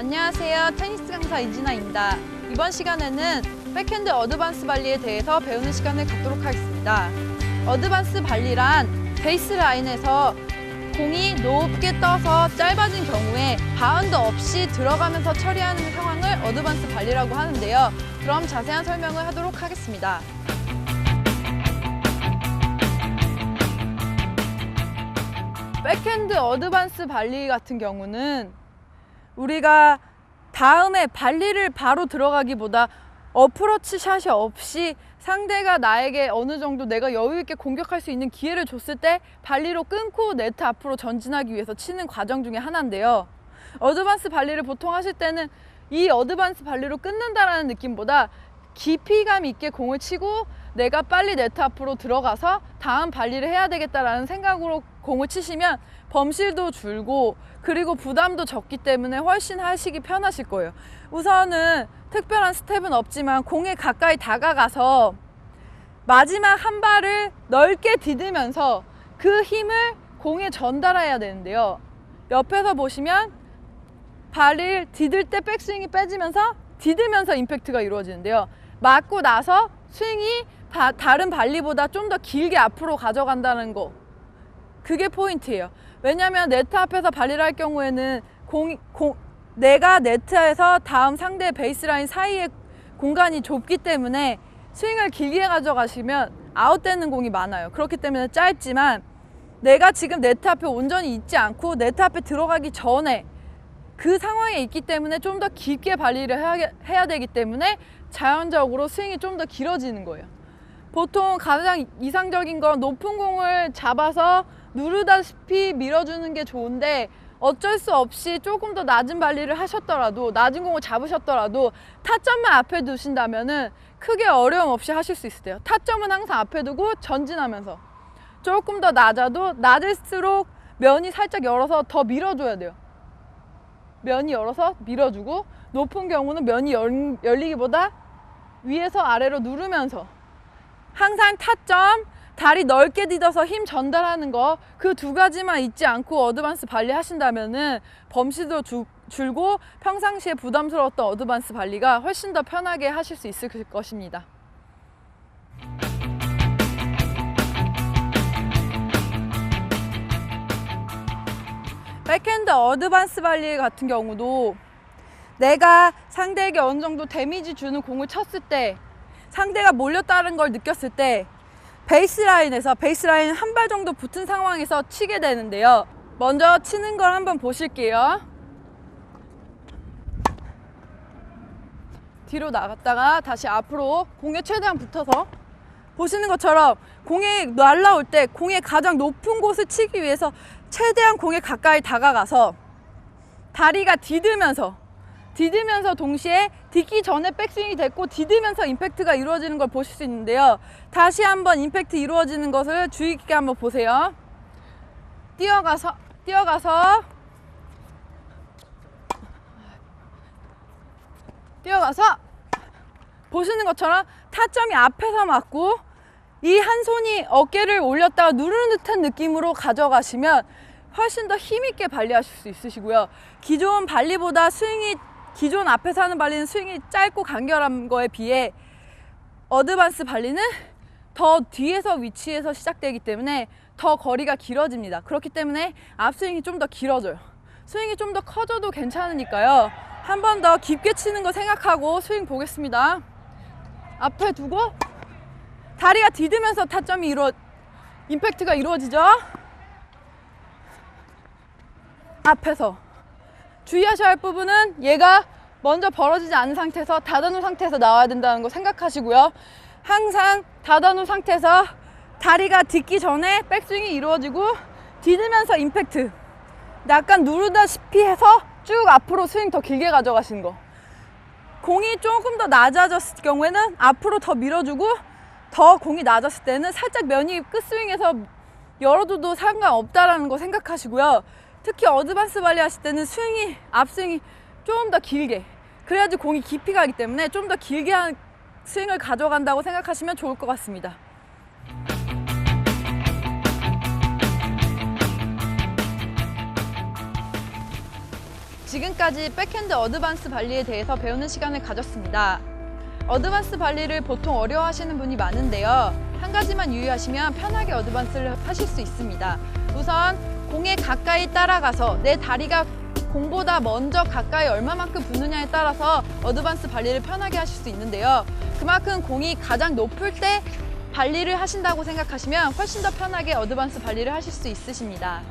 안녕하세요. 테니스 강사 이진아입니다. 이번 시간에는 백핸드 어드반스 발리에 대해서 배우는 시간을 갖도록 하겠습니다. 어드반스 발리란 베이스 라인에서 공이 높게 떠서 짧아진 경우에 바운드 없이 들어가면서 처리하는 상황을 어드반스 발리라고 하는데요. 그럼 자세한 설명을 하도록 하겠습니다. 백핸드 어드반스 발리 같은 경우는 우리가 다음에 발리를 바로 들어가기보다 어프로치 샷이 없이 상대가 나에게 어느 정도 내가 여유 있게 공격할 수 있는 기회를 줬을 때 발리로 끊고 네트 앞으로 전진하기 위해서 치는 과정 중에 하나인데요. 어드반스 발리를 보통 하실 때는 이 어드반스 발리로 끊는다라는 느낌보다 깊이감 있게 공을 치고 내가 빨리 네트 앞으로 들어가서 다음 발리를 해야 되겠다라는 생각으로 공을 치시면 범실도 줄고 그리고 부담도 적기 때문에 훨씬 하시기 편하실 거예요. 우선은 특별한 스텝은 없지만 공에 가까이 다가가서 마지막 한 발을 넓게 디디면서 그 힘을 공에 전달해야 되는데요. 옆에서 보시면 발을 디딜 때 백스윙이 빼지면서 디디면서 임팩트가 이루어지는데요. 맞고 나서 스윙이 바- 다른 발리보다 좀 더 길게 앞으로 가져간다는 거. 그게 포인트예요. 왜냐하면 네트 앞에서 발리를 할 경우에는 공, 공, 내가 네트에서 다음 상대 베이스라인 사이에 공간이 좁기 때문에 스윙을 길게 가져가시면 아웃되는 공이 많아요. 그렇기 때문에 짧지만 내가 지금 네트 앞에 온전히 있지 않고 네트 앞에 들어가기 전에 그 상황에 있기 때문에 좀 더 깊게 발리를 해야, 해야 되기 때문에 자연적으로 스윙이 좀 더 길어지는 거예요. 보통 가장 이상적인 건 높은 공을 잡아서 누르다시피 밀어주는 게 좋은데 어쩔 수 없이 조금 더 낮은 발리를 하셨더라도 낮은 공을 잡으셨더라도 타점만 앞에 두신다면은 크게 어려움 없이 하실 수 있어요. 타점은 항상 앞에 두고 전진하면서 조금 더 낮아도 낮을수록 면이 살짝 열어서 더 밀어줘야 돼요. 면이 열어서 밀어주고 높은 경우는 면이 열, 열리기보다 위에서 아래로 누르면서 항상 타점 다리 넓게 디뎌서 힘 전달하는 거 그 두 가지만 잊지 않고 어드반스 발리 하신다면은 범실도 주- 줄고 평상시에 부담스러웠던 어드반스 발리가 훨씬 더 편하게 하실 수 있을 것입니다. 백핸드 어드반스 발리 같은 경우도 내가 상대에게 어느 정도 데미지 주는 공을 쳤을 때 상대가 몰렸다는 걸 느꼈을 때 베이스라인에서 베이스라인 한 발 정도 붙은 상황에서 치게 되는데요. 먼저 치는 걸 한번 보실게요. 뒤로 나갔다가 다시 앞으로 공에 최대한 붙어서 보시는 것처럼 공이 날라올 때 공의 가장 높은 곳을 치기 위해서 최대한 공에 가까이 다가가서 다리가 디들면서 디디면서 동시에 딛기 전에 백스윙이 됐고 디디면서 임팩트가 이루어지는 걸 보실 수 있는데요. 다시 한번 임팩트 이루어지는 것을 주의 깊게 한번 보세요. 뛰어가서 뛰어가서 뛰어가서 보시는 것처럼 타점이 앞에서 맞고 이 한 손이 어깨를 올렸다가 누르는 듯한 느낌으로 가져가시면 훨씬 더 힘있게 발리하실 수 있으시고요. 기존 발리보다 스윙이 기존 앞에서 하는 발리는 스윙이 짧고 간결한 거에 비해 어드반스 발리는 더 뒤에서 위치에서 시작되기 때문에 더 거리가 길어집니다. 그렇기 때문에 앞스윙이 좀 더 길어져요. 스윙이 좀 더 커져도 괜찮으니까요. 한 번 더 깊게 치는 거 생각하고 스윙 보겠습니다. 앞에 두고 다리가 디디면서 타점이 이루어 임팩트가 이루어지죠. 앞에서 주의하셔야 할 부분은 얘가 먼저 벌어지지 않은 상태에서 닫아놓은 상태에서 나와야 된다는 거 생각하시고요. 항상 닫아놓은 상태에서 다리가 딛기 전에 백스윙이 이루어지고 디디면서 임팩트 약간 누르다시피 해서 쭉 앞으로 스윙 더 길게 가져가시는 거. 공이 조금 더 낮아졌을 경우에는 앞으로 더 밀어주고 더 공이 낮았을 때는 살짝 면이 끝스윙에서 열어둬도 상관없다라는 거 생각하시고요. 특히 어드반스 발리 하실 때는 스윙이 앞스윙이 좀 더 길게 그래야지 공이 깊이 가기 때문에 좀 더 길게 한 스윙을 가져간다고 생각하시면 좋을 것 같습니다. 지금까지 백핸드 어드밴스 발리에 대해서 배우는 시간을 가졌습니다. 어드밴스 발리를 보통 어려워하시는 분이 많은데요. 한 가지만 유의하시면 편하게 어드밴스를 하실 수 있습니다. 우선 공에 가까이 따라가서 내 다리가 공보다 먼저 가까이 얼마만큼 붙느냐에 따라서 어드밴스 발리를 편하게 하실 수 있는데요. 그만큼 공이 가장 높을 때 발리를 하신다고 생각하시면 훨씬 더 편하게 어드밴스 발리를 하실 수 있으십니다.